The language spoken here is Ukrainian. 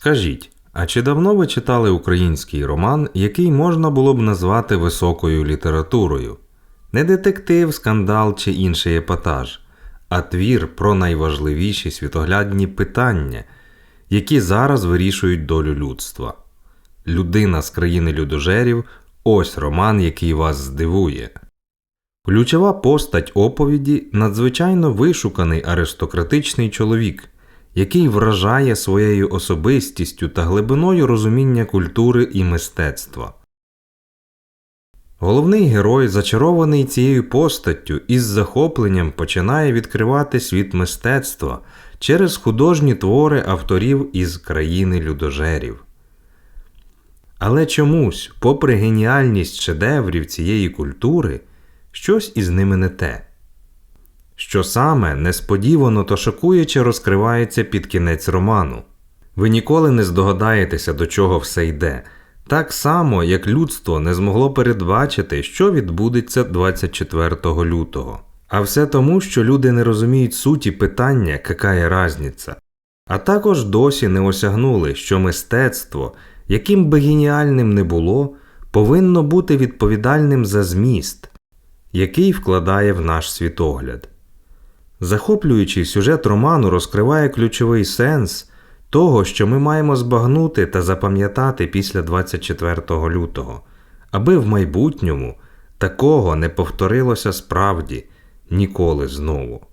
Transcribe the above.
Скажіть, а чи давно ви читали український роман, який можна було б назвати високою літературою? Не детектив, скандал чи інший епатаж, а твір про найважливіші світоглядні питання, які зараз вирішують долю людства. Людина з країни людожерів ось роман, який вас здивує. Ключова постать оповіді надзвичайно вишуканий аристократичний чоловік, який вражає своєю особистістю та глибиною розуміння культури і мистецтва. Головний герой, зачарований цією постаттю, із захопленням починає відкривати світ мистецтва через художні твори авторів із країни людожерів. Але чомусь, попри геніальність шедеврів цієї культури, щось із ними не те. Що саме несподівано та шокуюче розкривається під кінець роману. Ви ніколи не здогадаєтеся, до чого все йде, так само, як людство не змогло передбачити, що відбудеться 24 лютого. А все тому, що люди не розуміють суті питання, какая разниця, а також досі не осягнули, що мистецтво, яким би геніальним не було, повинно бути відповідальним за зміст, який вкладає в наш світогляд. Захоплюючий сюжет роману розкриває ключовий сенс того, що ми маємо збагнути та запам'ятати після 24 лютого, аби в майбутньому такого не повторилося справді ніколи знову.